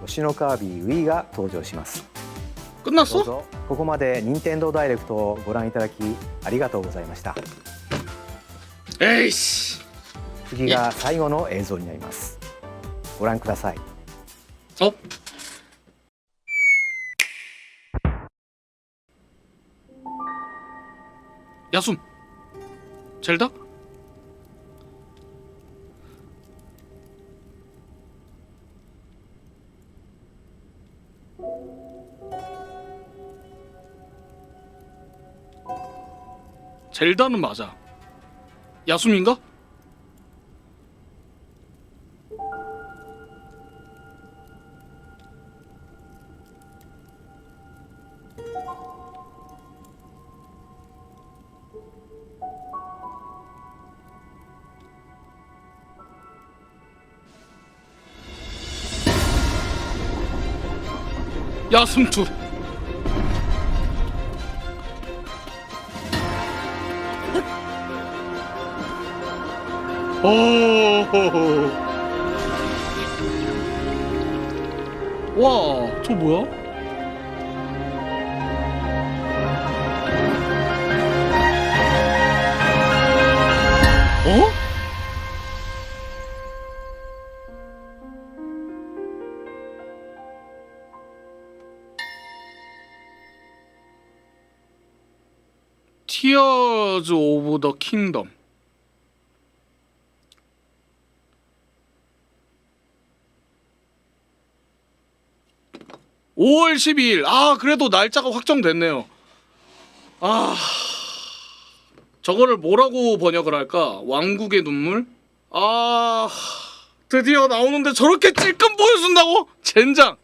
星のカービィ Wii が登場します。どうぞ。ここまで任天堂ダイレクトをご覧いただきありがとうございました。次が最後の映像になります。ご覧ください。休ェルダ? 젤다는 맞아. 야숨인가? 야숨2 오. 와, 저 뭐야? 어? 티어즈 오브 더 킹덤 5월 12일. 아, 그래도 날짜가 확정됐네요. 아. 저거를 뭐라고 번역을 할까? 왕국의 눈물? 아. 드디어 나오는데 저렇게 찔끔 보여준다고? 젠장.